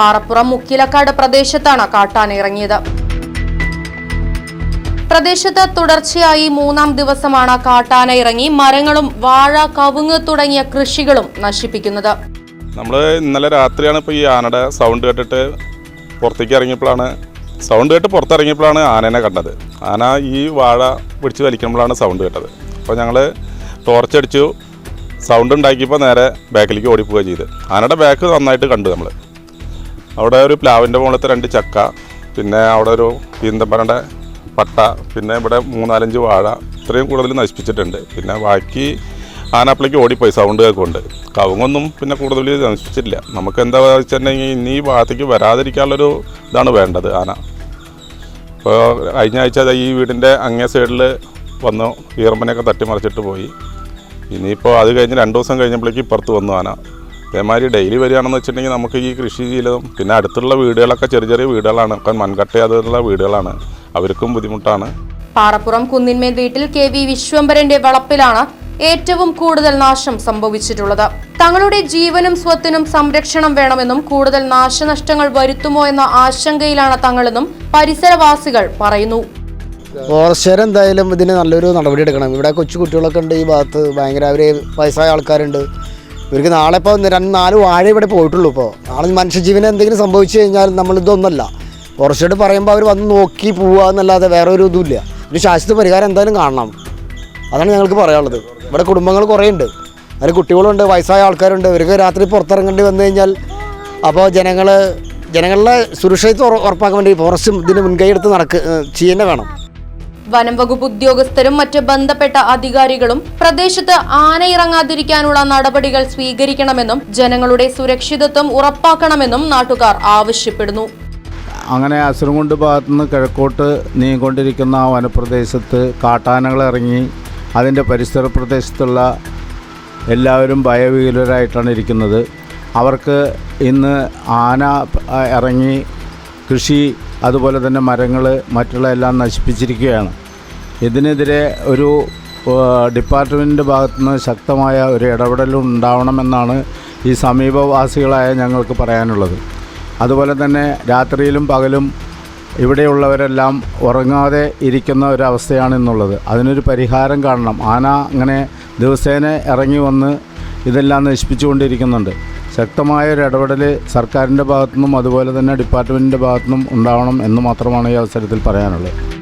പാറപ്പുറം മുക്കിലക്കാട് പ്രദേശത്താണ് കാട്ടാനിറങ്ങിയത് പ്രദേശത്ത് തുടർച്ചയായി മൂന്നാം ദിവസമാണ് കാട്ടാന ഇറങ്ങി മരങ്ങളും വാഴ കവുങ്ങ് തുടങ്ങിയ കൃഷികളും നശിപ്പിക്കുന്നത്. നമ്മൾ ഇന്നലെ രാത്രിയാണ് ഇപ്പോൾ ഈ ആനയുടെ സൗണ്ട് കേട്ടിട്ട് പുറത്തേക്ക് ഇറങ്ങിയപ്പോഴാണ് സൗണ്ട് കേട്ട് പുറത്തിറങ്ങിയപ്പോഴാണ് ആനനെ കണ്ടത്. ആന ഈ വാഴ പിടിച്ച് വലിക്കുമ്പോഴാണ് സൗണ്ട് കേട്ടത്. അപ്പോൾ ഞങ്ങൾ ടോർച്ചടിച്ചു സൗണ്ട് ഉണ്ടാക്കിയപ്പോൾ നേരെ ബാക്കിലേക്ക് ഓടിപ്പോവുക ചെയ്ത്. ആനയുടെ ബാക്ക് നന്നായിട്ട് കണ്ടു നമ്മൾ അവിടെ ഒരു പ്ലാവിന്റെ മുകളിലത്തെ രണ്ട് ചക്ക പിന്നെ അവിടെ ഒരു ഈന്തപ്പനയുടെ പട്ട പിന്നെ ഇവിടെ മൂന്നാലഞ്ച് വാഴ ഇത്രയും കൂടുതൽ നശിപ്പിച്ചിട്ടുണ്ട്. പിന്നെ ബാക്കി ആനപ്പിളേക്ക് ഓടിപ്പോയി സൗണ്ട് കേൾക്കുന്നുണ്ട് കവുങ്ങൊന്നും പിന്നെ കൂടുതൽ നശിപ്പിച്ചിട്ടില്ല. നമുക്ക് എന്താ വെച്ചിട്ടുണ്ടെങ്കിൽ ഇനി ഈ ഭാഗത്തേക്ക് വരാതിരിക്കാനുള്ളൊരു ഇതാണ് വേണ്ടത് ആന. ഇപ്പോൾ കഴിഞ്ഞ ആഴ്ച ഈ വീടിന്റെ അങ്ങേ സൈഡിൽ വന്നു ഈറമ്പനെയൊക്കെ തട്ടിമറിച്ചിട്ട് പോയി. ഇനിയിപ്പോൾ അത് കഴിഞ്ഞ് രണ്ട് ദിവസം കഴിഞ്ഞപ്പോഴേക്ക് ഇപ്പുറത്ത് വന്നു ആന. അതേമാതിരി ഡെയിലി വരികയാണെന്ന് വെച്ചിട്ടുണ്ടെങ്കിൽ നമുക്ക് ഈ കൃഷി ചെയ്യലും പിന്നെ അടുത്തുള്ള വീടുകളൊക്കെ ചെറിയ ചെറിയ വീടുകളാണ്. ഒക്കെ മൺകട്ട അതുള്ള വീടുകളാണ്. അവർക്കും ബുദ്ധിമുട്ടാണ്. പാറപ്പുറം കുന്നിന്മേൽ വീട്ടിൽ കെ വി വിശ്വംഭരന്റെ വളപ്പിലാണ് ഏറ്റവും കൂടുതൽ നാശം സംഭവിച്ചിട്ടുള്ളത്. തങ്ങളുടെ ജീവനും സ്വത്തിനും സംരക്ഷണം വേണമെന്നും കൂടുതൽ നാശനഷ്ടങ്ങൾ വരുത്തുമോ എന്ന ആശങ്കയിലാണ് തങ്ങളെന്നും പരിസരവാസികൾ പറയുന്നു. ഫോറസ്റ്റുകാർ എന്തായാലും ഇതിന് നല്ലൊരു നടപടി എടുക്കണം ഇവിടെ കൊച്ചു കുട്ടികളൊക്കെ ഉണ്ട് ഈ ഭാഗത്ത്. ഭയങ്കര അവർ വയസ്സായ ആൾക്കാരുണ്ട്. ഇവർക്ക് നാളെ ഇപ്പോൾ രണ്ട് നാല് വാഴ ഇവിടെ പോയിട്ടുള്ളൂ ഇപ്പോൾ നാളെ മനുഷ്യജീവന് എന്തെങ്കിലും സംഭവിച്ചു കഴിഞ്ഞാൽ നമ്മളിതൊന്നല്ല കുറച്ചോട് പറയുമ്പോൾ അവർ വന്ന് നോക്കി പോവുക എന്നല്ലാതെ വേറെ ഒരു ഇതുമില്ല. ഒരു ശാശ്വത പരിഹാരം എന്തായാലും കാണണം. അതാണ് ഞങ്ങൾക്ക് പറയാനുള്ളത്. ഇവിടെ കുടുംബങ്ങൾ കുറേ ഉണ്ട് അതിൽ കുട്ടികളുണ്ട് വയസ്സായ ആൾക്കാരുണ്ട്. ഇവർക്ക് രാത്രി പുറത്തിറങ്ങേണ്ടി വന്നു കഴിഞ്ഞാൽ അപ്പോൾ ജനങ്ങൾ ജനങ്ങളുടെ സുരക്ഷിതത്വം ഉറ- ഉറപ്പാക്കാൻ വേണ്ടി ഫോറസ്റ്റും ഇതിന് മുൻകൈ എടുത്ത് നടക്ക് ചെയ്യുന്ന വേണം. വനം വകുപ്പ് ഉദ്യോഗസ്ഥരും മറ്റ് ബന്ധപ്പെട്ട അധികാരികളും പ്രദേശത്ത് ആനയിറങ്ങാതിരിക്കാനുള്ള നടപടികൾ സ്വീകരിക്കണമെന്നും ജനങ്ങളുടെ സുരക്ഷിതത്വം ഉറപ്പാക്കണമെന്നും നാട്ടുകാർ ആവശ്യപ്പെടുന്നു. അങ്ങനെ അസുരംകുണ്ട് ഭാഗത്തുനിന്ന് കിഴക്കോട്ട് നീങ്ങിക്കൊണ്ടിരിക്കുന്ന ആ വനപ്രദേശത്ത് കാട്ടാനകൾ ഇറങ്ങി അതിന്റെ പരിസര പ്രദേശത്തുള്ള എല്ലാവരും ഭയവീലരായിട്ടാണ് ഇരിക്കുന്നത്. അവർക്ക് ഇന്ന് ആന ഇറങ്ങി കൃഷി അതുപോലെ തന്നെ മരങ്ങൾ മറ്റുള്ള എല്ലാം നശിപ്പിച്ചിരിക്കുകയാണ്. ഇതിനെതിരെ ഒരു ഡിപ്പാർട്ട്മെന്റിന്റെ ഭാഗത്തുനിന്ന് ശക്തമായ ഒരു ഇടപെടൽ ഉണ്ടാവണമെന്നാണ് ഈ സമീപവാസികളായ ഞങ്ങൾക്ക് പറയാനുള്ളത്. അതുപോലെ തന്നെ രാത്രിയിലും പകലും ഇവിടെയുള്ളവരെല്ലാം ഉറങ്ങാതെ ഇരിക്കുന്ന ഒരവസ്ഥയാണ് ഇന്നുള്ളത്. അതിനൊരു പരിഹാരം കാണണം. ആന അങ്ങനെ ദിവസേന ഇറങ്ങി വന്ന് ഇതെല്ലാം നശിപ്പിച്ചുകൊണ്ടിരിക്കുന്നുണ്ട്. ശക്തമായ ഒരു ഇടപെടൽ സർക്കാരിന്റെ ഭാഗത്തുനിന്നും അതുപോലെ തന്നെ ഡിപ്പാർട്ട്മെന്റിന്റെ ഭാഗത്തുനിന്നും ഉണ്ടാവണം എന്ന് മാത്രമാണ് ഈ അവസരത്തിൽ പറയാനുള്ളത്.